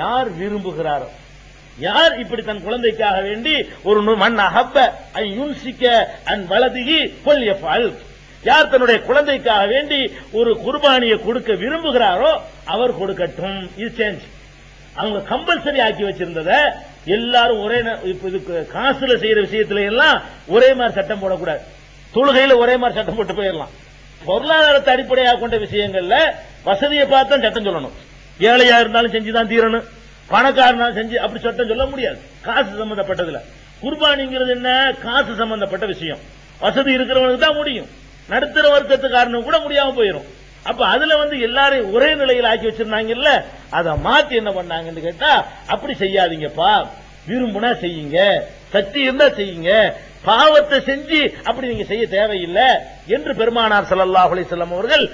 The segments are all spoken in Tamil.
யார் விரும்புகிறாரோ யார் இப்படி தன் குழந்தைக்காக வேண்டி ஒரு மண் அகப்ப ஐ யுன்சிக்க அன் வலதுகி கொல் எஃபால். யார் தன்னுடைய குழந்தைக்காக வேண்டி ஒரு குர்பானியை கொடுக்க விரும்புகிறாரோ அவர் கொடுக்கட்டும். இது சேஞ்ச் அவங்க கம்பல்சரி ஆக்கி வச்சிருந்தத எல்லாரும் ஒரே காசுல செய்யற விஷயத்துல எல்லாம் ஒரே மாதிரி சட்டம் போடக்கூடாது. தொழுகையில ஒரே மாதிரி சட்டம் போட்டு போயிடலாம். பொருளாதாரத்தை அடிப்படையாக கொண்ட விஷயங்கள்ல வசதியை பார்த்து தான் சட்டம் சொல்லணும். ஏழையா இருந்தாலும் செஞ்சுதான் தீரணும். பணக்காரனாலும் செஞ்சு அப்படி சட்டம் சொல்ல முடியாது. காசு சம்பந்தப்பட்டதுல. குர்பானிங்கிறது என்ன? காசு சம்பந்தப்பட்ட விஷயம். வசதி இருக்கிறவனுக்கு தான் முடியும். நடுத்தர வர்க்கத்துக்காரனுக்கு கூட முடியாம போயிடும் அப்ப அதுல வந்து எல்லாரையும் ஒரே நிலையில் ஆக்கி வச்சிருந்தாங்கல்ல அதை மாத்தி என்ன பண்ணாங்கன்னு கேட்டா அப்படி செய்யாதீங்கப்பா. விரும்புனா செய்யுங்க. சக்தி இருந்தா செய்யுங்க. பாவத்தை செஞ்சு அப்படி நீங்க செய்ய தேவையில்லை என்று பெருமானார் சல்லாஹ் அலிசல்லாம் அவர்கள்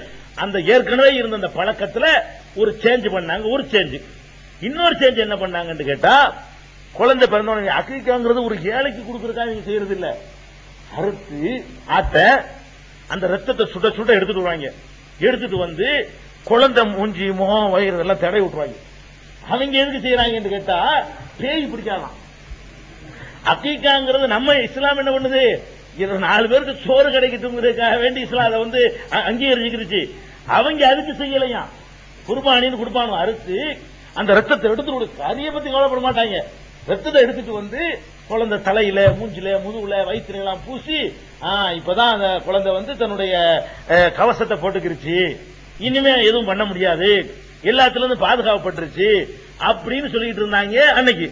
அந்த ஏற்கனவே இருந்த அந்த பழக்கத்துல ஒரு சேஞ்ச் பண்ணாங்க ஒரு சேஞ்ச் இன்னொரு சேஞ்ச் என்ன பண்ணாங்கன்னு கேட்டா குழந்தை பிறந்தவனுக்கு அக்கிரிக்காங்கிறது ஒரு ஏழைக்கு கொடுக்கறதுக்காக நீங்க செய்யறது இல்ல. அறுத்து ஆட்ட அந்த ரத்தத்தை சுட சுட எடுத்துட்டு வருவாங்க. எடுத்துட்டு வந்து குழந்தை மூஞ்சி முகம் வயிறு எல்லாம் தடை விட்டுருவாங்க. அவங்க எதுக்கு செய்யறாங்கன்னு கேட்டா பேய் பிடிக்காதான். அக்கீக்காங்கிறது நம்ம இஸ்லாம் என்ன பண்ணுது? இது நாலு பேருக்கு சோறு கிடைக்கட்டுங்கிறதுக்காக வேண்டி இஸ்லாம் அதை வந்து அங்கீகரிச்சுக்கிருச்சு. அவங்க அதுக்கு செய்யலையா? குர்பானின்னு கொடுப்பாங்க அறுத்து அந்த ரத்தத்தை எடுத்து கொடு கறியை பத்தி கவலைப்பட மாட்டாங்க. ரத்தத்தை எடுத்துட்டு வந்து குழந்தை தலையில மூஞ்சில முதுகுல வயிற்றுல எல்லாம் பூசி ஆ, இப்பதான் அந்த குழந்தை வந்து தன்னுடைய கவசத்தை போட்டுக்கிருச்சு. இனிமே எதுவும் பண்ண முடியாது. எல்லாத்துல இருந்து பாதுகாக்கப்பட்டுருச்சு அப்படின்னு சொல்லிட்டு இருந்தாங்க அன்னைக்கு.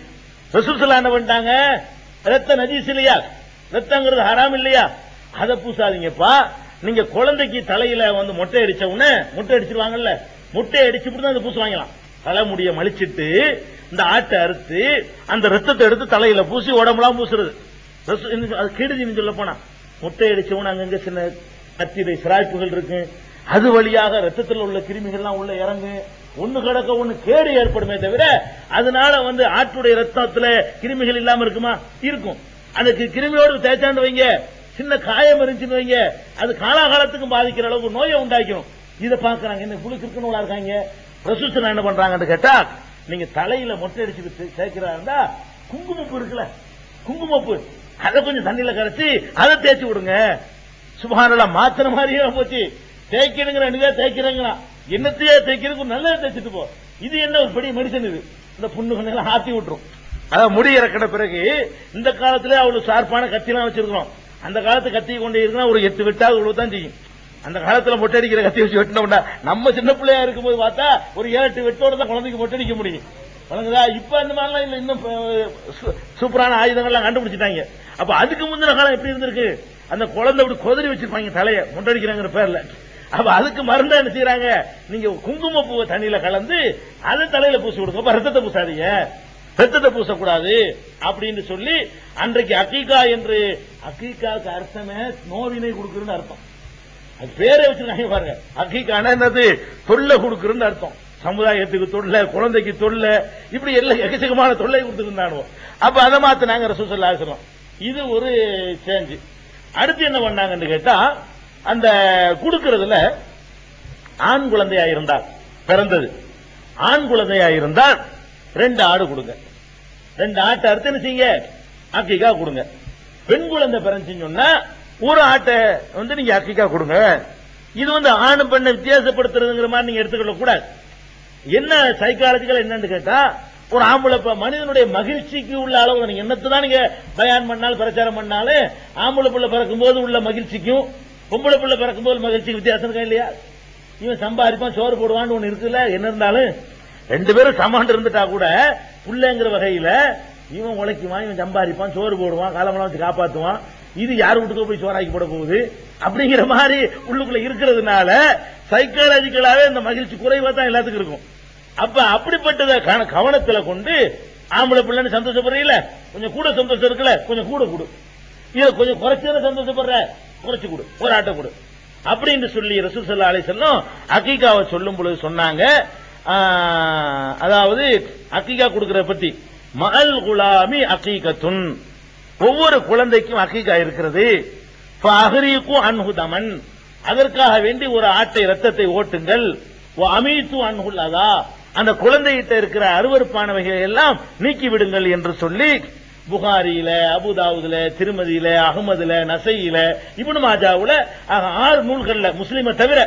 ரசூசலா என்ன பண்ணிட்டாங்க ரத்த நஜீஸ் இல்லையா? ரத்தங்கிறது ஹராம் இல்லையா? அதை பூசாதீங்கப்பா. நீங்க குழந்தைக்கு தலையில வந்து மொட்டை அடிச்ச உடனே மொட்டை அடிச்சிருவாங்கல்ல. மொட்டை அடிச்சுட்டு தான் அதை பூசுவாங்களாம் தலைமுடிய மலிச்சிட்டு இந்த ஆட்டை அறுத்து அந்த ரத்தத்தை எடுத்து தலையில பூசி உடம்புலாம் பூசுறது. ரசூ- அது கெடுதின்னு சொல்ல போனா. முட்டை அடிச்சவன அங்கங்க சின்ன கத்திரை சிராய்ப்புகள் இருக்கு. அது வழியாக ரத்தத்தில் உள்ள கிருமிகள்லாம் உள்ள இறங்கு. ஒண்ணு கிடக்க ஒண்ணு கேடு ஏற்படுமே தவிர அதனால வந்து ஆட்டுடைய ரத்தத்துல கிருமிகள் இல்லாம இருக்குமா? இருக்கும். அதுக்கு கிருமியோடு தேய்ச்சாண்டு வைங்க. சின்ன காயம் இருந்துச்சுன்னு வைங்க. அது காலாகாலத்துக்கும் பாதிக்கிற அளவுக்கு நோயை உண்டாக்கிடும் இதை பாக்குறாங்க என்ன புழு கிருக்கணுங்களா இருக்காங்க? ரசூசனா என்ன பண்றாங்கன்னு கேட்டா நீங்க தலையில மொட்டை அடிச்சு சேர்க்கிறாருந்தா குங்குமப்பு இருக்குல்ல. குங்குமப்பு. அதை கொஞ்சம் தண்ணியில கரைச்சி அதை தேய்ச்சி விடுங்க. சுபஹானல்லா மாத்திர மாதிரியே போச்சு. தேய்க்கணுங்கிற நீங்க தேய்க்கிறீங்களா என்னத்தையே தேய்க்கிறதுக்கு நல்லதை தேய்ச்சிட்டு போ. இது என்ன ஒரு பெரிய மெடிசன் இது? இந்த புண்ணு கண்ணெல்லாம் ஆத்தி விட்டுரும். அதான் முடி இறக்கிற பிறகு இந்த காலத்திலே அவ்வளவு ஷார்ப்பான கத்திலாம் வச்சிருக்கிறோம். அந்த காலத்து கத்தி கொண்டு இருக்குன்னா ஒரு எட்டு வெட்டா தான் செய்யும். அந்த காலத்துல மொட்டை அடிக்கிற கத்தி வச்சு வெட்டினோம்னா நம்ம சின்ன பிள்ளையா இருக்கும்போது பார்த்தா ஒரு ஏழு எட்டு வெட்டோட தான் குழந்தைக்கு மொட்டடிக்க முடியும். வழங்குதா இப்ப அந்த மாதிரிலாம் இல்ல. இன்னும் சு- சூப்பரான ஆயுதங்கள்லாம் கண்டுபிடிச்சிட்டாங்க. அப்ப அதுக்கு முந்தின காலம் எப்படி இருந்திருக்கு? அந்த குழந்தை அப்படி கொதறி வச்சிருப்பாங்க தலைய மொட்டடிக்கிறாங்கிற பேர்ல. அப்ப அதுக்கு மருந்தா என்ன செய்யறாங்க நீங்க குங்குமப்பூவை தண்ணியில கலந்து அதை தலையில பூசி விடுங்க அப்ப ரத்தத்தை பூசாதீங்க. ரத்தத்தை பூசக்கூடாது அப்படின்னு சொல்லி அன்றைக்கு அக்கீகா என்று அக்கீகாவுக்கு அர்த்தமே நோவினை கொடுக்குறன்னு அர்த்தம். அது பேரை வச்சிருக்காங்க பாருங்க. அக்கீக்கான என்னது? தொல்லை கொடுக்குறன்னு அர்த்தம். சமுதாயத்துக்கு தொல்லை குழந்தைக்கு தொல்லை இப்படி எல்லாம் எக்கச்சக்கமான தொல்லை கொடுத்துருந்தானோ அப்ப அதை மாத்தினாங்க ரசூசல்லா சொல்லம் இது ஒரு சேஞ்ச் அடுத்து என்ன பண்ணாங்கன்னு கேட்டா அந்த கொடுக்கறதுல ஆண் குழந்தையா இருந்தால் பிறந்தது. ஆண் குழந்தையா இருந்தால் ரெண்டு ஆடு கொடுங்க. ரெண்டு ஆட்டை அறுத்து என்ன செய்யுங்க அக்கிக்கா கொடுங்க. பெண் குழந்தை பிறந்துச்சுன்னு சொன்னா ஒரு ஆட்டை வந்து நீங்க அக்கிக்கா கொடுங்க. இது வந்து ஆணும் பெண்ணை வித்தியாசப்படுத்துறதுங்கிற மாதிரி நீங்க எடுத்துக்கொள்ள கூடாது. என்ன சைக்காலஜிக்கல் என்னன்னு கேட்டா ஒரு ஆம்பளை மனிதனுடைய மகிழ்ச்சிக்கு உள்ள அளவு நீங்க என்னத்தை தான் நீங்க பயான் பண்ணாலும் பிரச்சாரம் பண்ணாலும் ஆம்பளை பிள்ளை பிறக்கும் போது உள்ள மகிழ்ச்சிக்கும் பொம்பளை பிள்ளை பிறக்கும் போது மகிழ்ச்சிக்கு வித்தியாசம் இருக்கா இல்லையா? இவன் சம்பாதிப்பான் சோறு போடுவான்னு ஒன்று இருக்குல்ல என்ன இருந்தாலும். ரெண்டு பேரும் சமாண்டு இருந்துட்டா கூட புள்ளைங்கிற வகையில இவன் உழைக்குவான் இவன் சம்பாதிப்பான் சோறு போடுவான் காலமெல்லாம் வச்சு காப்பாத்துவான். இது யார் வீட்டுக்கோ போய் சோறாக்கி போட போகுது? அப்படிங்கிற மாதிரி உள்ளுக்குள்ள இருக்கிறதுனால சைக்காலஜிக்கலாவே இந்த மகிழ்ச்சி குறைவா தான் எல்லாத்துக்கும் இருக்கும். அப்ப அப்படிப்பட்டத கவனத்துல கொண்டு ஆம்பளை பிள்ளைன்னு சந்தோஷப்படுறீங்கள கொஞ்சம் கூட சந்தோஷம் இருக்குல்ல? கொஞ்சம் கூட கொடு. இத கொஞ்சம் குறைச்சு சந்தோஷப்படுற குறைச்சு கொடு. ஒரு ஆட்டை கொடு. அப்படின்னு சொல்லி ரசூசல்லா அலை அலி அகிகாவை சொல்லும் பொழுது சொன்னாங்க அதாவது அக்கீகா கொடுக்கற பத்தி. மகள் குலாமி அக்கீகத்துன் ஒவ்வொரு குழந்தைக்கும் அக்கீகா இருக்கிறது. அகரிக்கும் அன்ஹுதமன் அதற்காக வேண்டி ஒரு ஆட்டை ரத்தத்தை ஓட்டுங்கள். அமீத்து அன்ஹுல்லதா அந்த குழந்தைகிட்ட இருக்கிற அருவருப்பானவைகளை எல்லாம் நீக்கி விடுங்கள் என்று சொல்லி புகாரியில அபுதாவுதுல திருமதியில அகமதுல நசையில இபுன் மாஜாவுல ஆக, ஆறு நூல்கள்ல முஸ்லிமை தவிர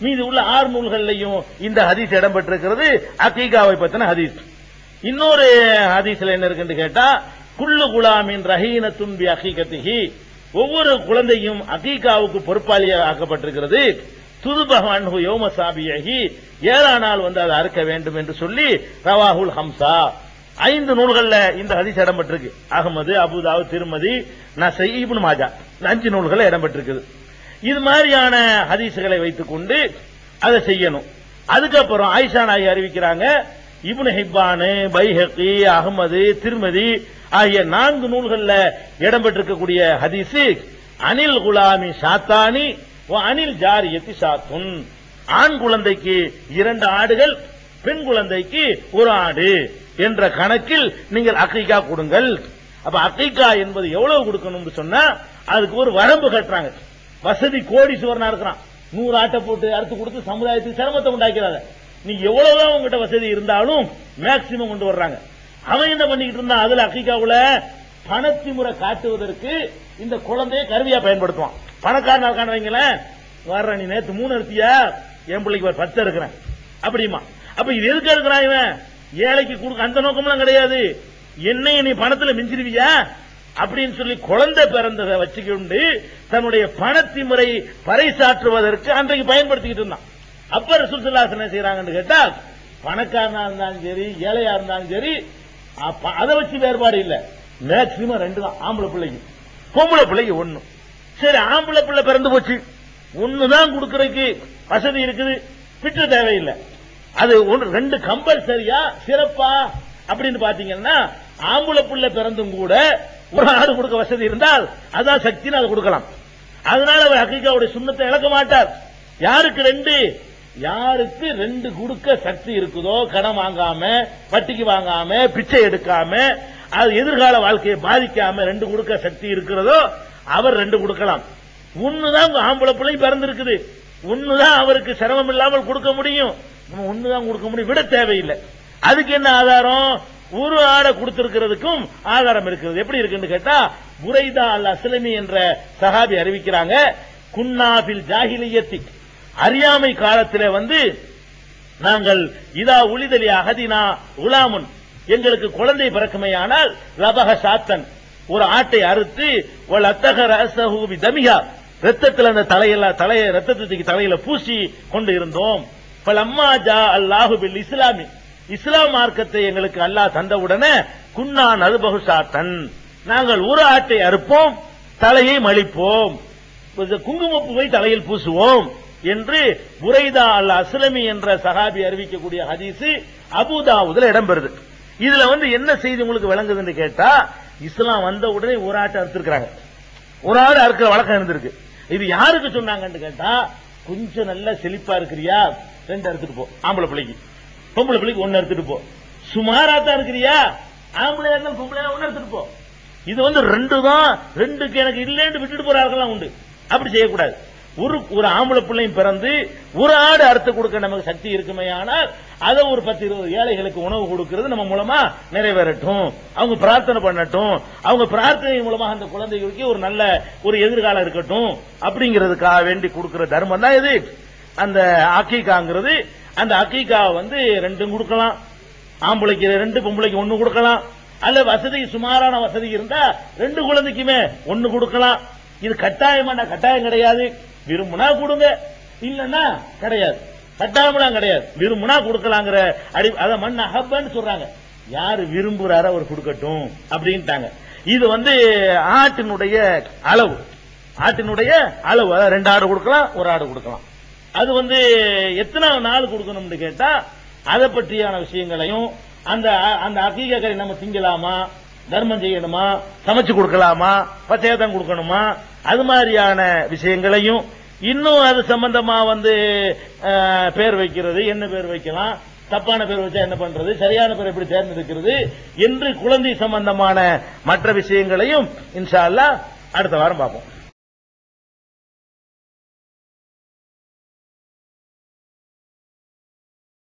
மீதி உள்ள ஆறு நூல்கள்லையும் இந்த ஹதீஸ் இடம்பெற்றிருக்கிறது. அகீகாவை பத்தின ஹதீஸ். இன்னொரு ஹதீஸ்ல என்ன இருக்குன்னு கேட்டா குல்லு குலாமின் ரஹீன துன்பி அகீகத்திகி ஒவ்வொரு குழந்தையும் அகீகாவுக்கு பொறுப்பாளியாக ஆக்கப்பட்டிருக்கிறது துதுபகவான் யோம சாபியகி ஏழானால் வந்து அதை அறுக்க வேண்டும் என்று சொல்லி ரவாஹுல் ஹம்சா. ஐந்து நூல்கள்ல இந்த ஹதீஸ் இடம்பெற்றிருக்கு. அகமது அபுதாவு திருமதி நான் செய்யும் மாஜா. இந்த அஞ்சு நூல்கள் இடம்பெற்றிருக்குது. இது மாதிரியான ஹதீசுகளை வைத்துக் கொண்டு அதை செய்யணும். அதுக்கப்புறம் ஆயிஷா நாயி அறிவிக்கிறாங்க இப்னு ஹிப்பானு பைஹக்கி அகமது திருமதி ஆகிய நான்கு நூல்கள்ல இடம்பெற்றிருக்கக்கூடிய ஹதீசு அனில் குலாமி சாத்தானி அனில் ஜாரியத்தி சாத்துன் ஆண் குழந்தைக்கு இரண்டு ஆடுகள் பெண் குழந்தைக்கு ஒரு ஆடு என்ற கணக்கில் நீங்கள் அக்கைக்கா கொடுங்கள். அப்ப அக்கைக்கா என்பது எவ்வளவு கொடுக்கணும்னு சொன்னா அதுக்கு ஒரு வரம்பு கட்டுறாங்க. வசதி கோடீஸ்வரனா இருக்கிறான். நூறு ஆட்டை போட்டு அறுத்து கொடுத்து சமுதாயத்துக்கு சிரமத்தை உண்டாக்கிறாங்க நீ எவ்வளவுதான் உங்ககிட்ட வசதி இருந்தாலும் மேக்சிமம் கொண்டு வர்றாங்க. அவன் என்ன பண்ணிக்கிட்டு இருந்தான்? அதுல அக்கிகாவுல பணத்திமுறை காட்டுவதற்கு இந்த குழந்தைய கருவியா பயன்படுத்துவான். பணக்காரன் இருக்கான வைங்களேன். வர்ற நீ நேத்து மூணு அறுத்தியா? என் பிள்ளைக்கு பத்து இருக்கிறேன் அப்படிமா அப்ப இது எதுக்கு இருக்கிறான் இவன்? ஏழைக்கு கொடுக்க அந்த நோக்கம்லாம் கிடையாது. என்னைய நீ பணத்துல மிஞ்சிருவியா? அப்படின்னு சொல்லி குழந்தை பிறந்ததை வச்சுக்கொண்டு தன்னுடைய பணத்திமுறை பறைசாற்றுவதற்கு அன்றைக்கு பயன்படுத்திக்கிட்டு இருந்தான். அப்ப ரசூல் ஸல்லல்லாஹு என்ன செய்யறாங்கன்னு கேட்டா பணக்காரனா இருந்தாலும் சரி ஏழையா இருந்தாலும் சரி அதை வச்சு வேறுபாடு இல்ல. மேக்சிமம் ரெண்டு தான். ஆம்பளை பிள்ளைக்கு. பொம்பளை பிள்ளைக்கு ஒண்ணு. சரி ஆம்பளை பிள்ளை பிறந்து போச்சு. ஒண்ணுதான் கொடுக்கறதுக்கு வசதி இருக்குது. விட்டு தேவையில்லை. அது ஒன்று ரெண்டு கம்பல்சரியா சிறப்பா அப்படின்னு பாத்தீங்கன்னா ஆம்பளை பிள்ளை பிறந்தும் கூட ஒரு ஆடு கொடுக்க வசதி இருந்தால் அதான் சக்தின்னு அதை கொடுக்கலாம். அதனால அவர் ஹக்கீகாவுடைய சுண்ணத்தை இழக்க மாட்டார். யாருக்கு ரெண்டு? யாருக்கு ரெண்டு கொடுக்க சக்தி இருக்குதோ கடன் வாங்காம வட்டிக்கு வாங்காம பிச்சை எடுக்காம அது எதிர்கால வாழ்க்கையை பாதிக்காம ரெண்டு கொடுக்க சக்தி இருக்கிறதோ அவர் ரெண்டு கொடுக்கலாம். ஒண்ணுதான் ஆம்பளை பிள்ளை பிறந்திருக்குது. ஒண்ணுதான் அவருக்கு சிரமம் இல்லாமல் கொடுக்க முடியும். ஒண்ணுதான் கொடுக்க முடியும். விட தேவையில்லை. அதுக்கு என்ன ஆதாரம்? ஒரு ஆடை கொடுத்திருக்கிறதுக்கும் ஆதாரம் இருக்கிறது. எப்படி இருக்குன்னு கேட்டா புரைதா அல் அஸ்லமி என்ற சஹாபி அறிவிக்கிறாங்க குன்னாபில் ஜாகிலியத்தி அறியாமை காலத்திலே வந்து நாங்கள் இதா உளிதலி அகதினா உலாமுன். எங்களுக்கு குழந்தை பிறக்குமையானால் லபக சாத்தன். ஒரு ஆட்டை அறுத்து ஒரு அத்தக ரசஹூபி தமிகா ரத்தத்தில் அந்த தலையில தலைய ரத்தத்துக்கு தலையில பூசி கொண்டு இருந்தோம். பல அம்மா ஜா அல்லாஹு பில் இஸ்லாமி. இஸ்லாம் மார்க்கத்தை எங்களுக்கு அல்லாஹ் தந்தவுடனே குன்னா அருபகுசாத்தன் நாங்கள் ஒரு ஆட்டை அறுப்போம் தலையை மலிப்போம். குங்குமப்பூவை தலையில் பூசுவோம் என்று புரைதா அல் அஸ்லமி என்ற சஹாபி அறிவிக்கக்கூடிய ஹதீஸ் அபுதாவுதுல இடம்பெறுது. இதுல வந்து என்ன செய்தி உங்களுக்கு விளங்குதுன்னு கேட்டா இஸ்லாம் வந்த உடனே ஒரு ஆட்டை அறுத்திருக்கிறாங்க. ஒரு ஆடு அறுக்கிற வழக்கம் இருந்திருக்கு. இது யாருக்கு சொன்னாங்கன்னு கேட்டா கொஞ்சம் நல்லா செழிப்பா இருக்கிறியா? ரெண்டு அறுத்துட்டு போ. ஆம்பளை பிள்ளைக்கு. பொம்பளை பிள்ளைக்கு ஒன்னு எடுத்துட்டு போ. சுமாரா தான் இருக்கிறியா? ஆம்பளை இருந்தா பொம்பளை ஒன்னு எடுத்துட்டு போ. இது வந்து ரெண்டு தான் ரெண்டுக்கு எனக்கு இல்லைன்னு விட்டுட்டு போறார்கள் உண்டு. அப்படி செய்யக்கூடாது. ஒரு ஒரு ஆம்பளை பிள்ளையும் பிறந்து ஒரு ஆடு அறுத்து கொடுக்க நமக்கு சக்தி இருக்குமே ஆனால் அதை ஒரு பத்து இருபது ஏழைகளுக்கு உணவு கொடுக்கிறது நம்ம மூலமா நிறைவேறட்டும். அவங்க பிரார்த்தனை பண்ணட்டும். அவங்க பிரார்த்தனை மூலமா அந்த குழந்தைகளுக்கு ஒரு நல்ல ஒரு எதிர்காலம் இருக்கட்டும். அப்படிங்கிறதுக்காக வேண்டி கொடுக்கிற தர்மம் தான் இது. அந்த ஆக்கிக்காங்கிறது அந்த அக்கீக்காவை வந்து ரெண்டும் கொடுக்கலாம். ஆம்பளைக்கு ரெண்டு பொம்பளைக்கு ஒன்னு கொடுக்கலாம். அல்ல வசதி சுமாரான வசதி இருந்தா ரெண்டு குழந்தைக்குமே ஒன்னு கொடுக்கலாம். இது கட்டாயமான கட்டாயம் கிடையாது. விரும்புனா கொடுங்க. இல்லன்னா கிடையாது. கட்டாயம்லாம் கிடையாது. விரும்புனா கொடுக்கலாங்கிற அடி அத மண் அகப்பன்னு சொல்றாங்க. யாரு விரும்புறாரோ அவர் கொடுக்கட்டும் அப்படின்ட்டாங்க. இது வந்து ஆட்டினுடைய அளவு. ஆட்டினுடைய அளவு. ரெண்டு ஆடு கொடுக்கலாம் ஒரு ஆடு கொடுக்கலாம். அது வந்து எத்தனை நாள் கொடுக்கணும்னு கேட்டா அதை பற்றியான விஷயங்களையும் அந்த அந்த அகீகரை நம்ம திங்கலாமா தர்மம் செய்யணுமா சமைச்சு கொடுக்கலாமா பச்சேதம் கொடுக்கணுமா அது மாதிரியான விஷயங்களையும் இன்னும் அது சம்பந்தமா வந்து பேர் வைக்கிறது என்ன பேர் வைக்கலாம் தப்பான பேர் வச்சா என்ன பண்றது சரியான பேர் எப்படி தேர்ந்தெடுக்கிறது என்று குழந்தை சம்பந்தமான மற்ற விஷயங்களையும் இன்ஷா அல்லா அடுத்த வாரம் பார்ப்போம்.